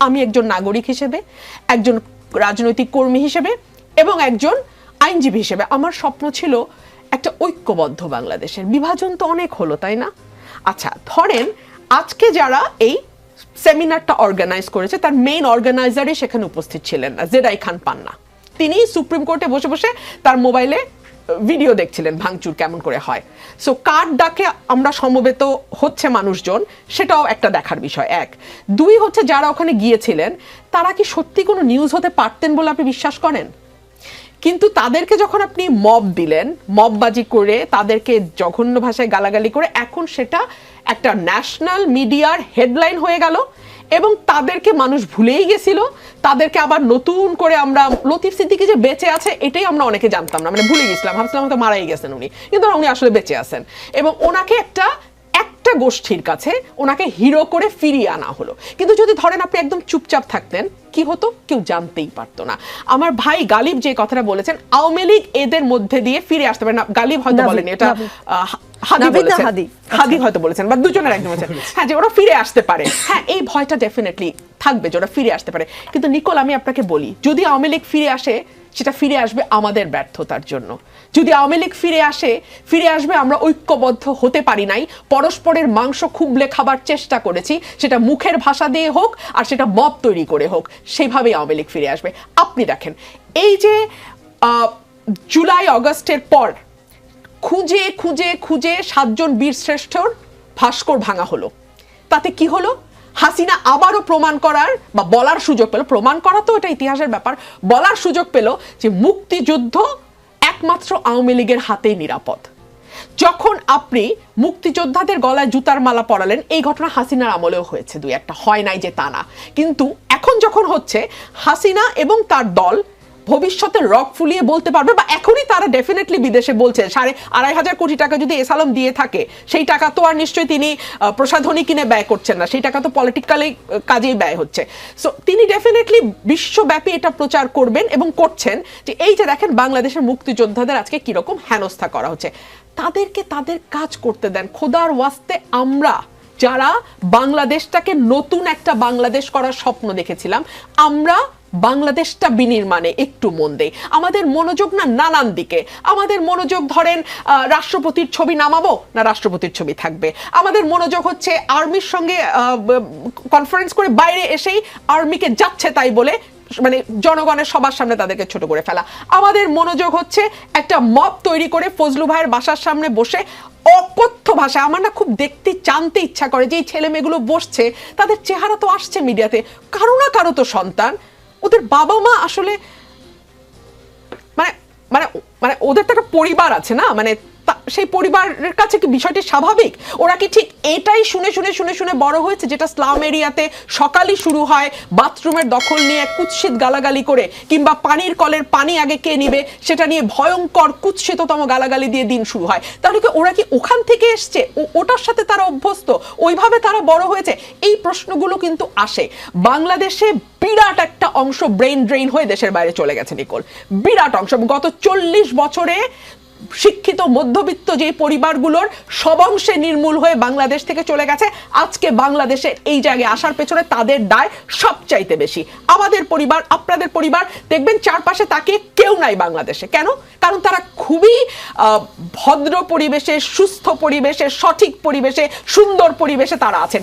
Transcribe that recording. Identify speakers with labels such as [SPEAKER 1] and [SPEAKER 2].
[SPEAKER 1] আমি একজন নাগরিক হিসেবে, একজন রাজনৈতিক কর্মী হিসেবে এবং একজন আইনজীবী হিসেবে। আমার স্বপ্ন ছিল একটা ঐক্যবদ্ধ বাংলাদেশের। বিভাজন তো অনেক হলো, তাই না? আচ্ছা ধরেন আজকে যারা এই সেমিনারটা অর্গানাইজ করেছে, তার মেইন অর্গানাইজারই সেখানে উপস্থিত ছিলেন না জেডাই খান পান্না। তিনি সুপ্রিম কোর্টে বসে বসে তার মোবাইলে ভিডিও দেখছিলেন ভাঙচুর কেমন করে হয়। সো কার ডাকে আমরা সমবেত হচ্ছে মানুষজন, সেটাও একটা দেখার বিষয়। এক, দুই হচ্ছে যারা ওখানে গিয়েছিলেন, তারা কি সত্যি কোনো নিউজ হতে পারতেন বলে আপনি বিশ্বাস করেন? কিন্তু তাদেরকে যখন আপনি মব দিলেন মববাজি করে তাদেরকে জঘন্য ভাষায় গালাগালি করে, এখন সেটা একটা ন্যাশনাল মিডিয়ার হেডলাইন হয়ে গেল। এবং তাদেরকে মানুষ ভুলেই গেছিল। তাদেরকে আবার নতুন করে আমরা লতিফ সিদ্দিকি যে বেঁচে আছে এটাই আমরা অনেকে জানতাম না। মানে ভুলে গেছিলাম। ভাবছিলাম হয়তো মারাই গেছেন উনি। কিন্তু উনি আসলে বেঁচে আছেন। এবং ওনাকে একটা একটা গোষ্ঠীর কাছে ওনাকে হিরো করে ফিরিয়ে আনা হলো। কিন্তু যদি ধরেন আপনি একদম চুপচাপ থাকতেন কি হতো? কেউ জানতেই পারতো না। আমার ভাই গালিব যে কথাটা বলেছেন আওয়ামী লীগ এদের মধ্যে দিয়ে ফিরে আসতে পারে না। গালিব হয়তো বলেনি। এটা আহ, হাদি বলেছেন।
[SPEAKER 2] হাদি?
[SPEAKER 1] হয়তো বলেছেন বা দুজনের একজন বলেছেন। হ্যাঁ যে ওরা ফিরে আসতে পারে। হ্যাঁ এই ভয়টা ডেফিনেটলি থাকবে যে ওরা ফিরে আসতে পারে। কিন্তু নিকোল আমি আপনাকে বলি যদি আওয়ামী লীগ ফিরে আসে সেটা ফিরে আসবে আমাদের ব্যর্থতার জন্য। যদি আওয়ামী লীগ ফিরে আসে ফিরে আসবে আমরা ঐক্যবদ্ধ হতে পারি নাই পরস্পরের মাংস খুবলে খাবার চেষ্টা করেছি সেটা মুখের ভাষা দিয়ে হোক আর সেটা মত তৈরি করে হোক সেইভাবেই আওয়ামী লীগ ফিরে আসবে। আপনি দেখেন এই যে জুলাই অগস্টের পর খুঁজে খুঁজে খুঁজে সাতজন বীর শ্রেষ্ঠর ভাস্কর ভাঙা হলো। তাতে কি হলো? হাসিনা আবারও প্রমাণ করার বা বলার সুযোগ পেল। প্রমাণ করা তো এটা ইতিহাসের ব্যাপার। বলার সুযোগ পেল যে মুক্তিযুদ্ধ একমাত্র আওয়ামী লীগের হাতেই নিরাপদ। যখন আপনি মুক্তিযোদ্ধাদের গলায় জুতার মালা পরালেন, এই ঘটনা হাসিনার আমলেও হয়েছে, দুই একটা। হয় নাই যে তা না। কিন্তু এখন যখন হচ্ছে, হাসিনা এবং তার দল ভবিষ্যতে রক ফুলিয়ে বলতে পারবে বা এখনই তারা ডেফিনেটলি বিদেশে বলছে, সাড়ে আড়াই হাজার কোটি টাকা যদি এসালম দিয়ে থাকে, সেই টাকা তো আর নিশ্চয়ই তিনি প্রসাধনী কিনে ব্যয় করছেন না, সেই টাকা তো পলিটিক্যালি কাজেই ব্যয় হচ্ছে। সো তিনি ডেফিনেটলি বিশ্বব্যাপী এটা প্রচার করবেন এবং করছেন যে এই যে দেখেন বাংলাদেশের মুক্তিযোদ্ধাদের আজকে কীরকম হেনস্থা করা হচ্ছে। তাদেরকে তাদের কাজ করতে দেন। খোদার ওয়াস্তে আমরা যারা বাংলাদেশটাকে নতুন একটা বাংলাদেশ করার স্বপ্ন দেখেছিলাম, আমরা বাংলাদেশটা বিনির্মাণে একটু মন দেই। আমাদের মনোযোগ না নানান দিকে। আমাদের মনোযোগ ধরেন রাষ্ট্রপতির ছবি নামাবো না রাষ্ট্রপতির ছবি থাকবে? আমাদের মনোযোগ হচ্ছে আর্মির সঙ্গে কনফারেন্স করে বাইরে এসেই আর্মিকে যাচ্ছে তাই বলে মানে জনগণের সবার সামনে তাদেরকে ছোট করে ফেলা। আমাদের মনোযোগ হচ্ছে একটা মব তৈরি করে ফজলু ভাইয়ের বাসার সামনে বসে অকথ্য ভাষা আমার না খুব দেখতে জানতে ইচ্ছা করে যে এই ছেলে মেয়েগুলো বসছে, তাদের চেহারা তো আসছে মিডিয়াতে, কারও না কারও তো সন্তান। ওদের বাবা মা আসলে মানে মানে মানে ওদের তো একটা পরিবার আছে না? মানে সেই পরিবারের কাছে কি বিষয়টি স্বাভাবিক? ওরা কি ঠিক এটাই শুনে শুনে শুনে শুনে বড় হয়েছে যেটা স্লাম এরিয়াতে সকালই শুরু হয়, বাথরুমের দখল নিয়ে কুৎসিত গালাগালি করে, কিংবা পানির কলের পানি আগে কে নিবে, সেটা নিয়ে ভয়ঙ্কর কুৎসিততম গালাগালি দিয়ে দিন শুরু হয়। তাহলে কি ওরা কি ওখান থেকে এসছে? ওটার সাথে তারা অভ্যস্ত? ওইভাবে তারা বড় হয়েছে? এই প্রশ্নগুলো কিন্তু আসে। বাংলাদেশে বিরাট একটা অংশ ব্রেন ড্রেইন হয়ে দেশের বাইরে চলে গেছে, নিকোল। বিরাট অংশ গত চল্লিশ বছরে শিক্ষিত মধ্যবিত্ত যে পরিবারগুলোর সব অংশে নির্মূল হয়ে বাংলাদেশ থেকে চলে গেছে, আজকে বাংলাদেশে এই জায়গায় আসার পেছনে তাদের দায় সবচাইতে বেশি। আমাদের পরিবার, আপনাদের পরিবার, দেখবেন চারপাশে তাকে কেউ নাই বাংলাদেশে। কেন? কারণ তারা খুবই ভদ্র পরিবেশে, সুস্থ পরিবেশে, সঠিক পরিবেশে, সুন্দর পরিবেশে তারা আছেন।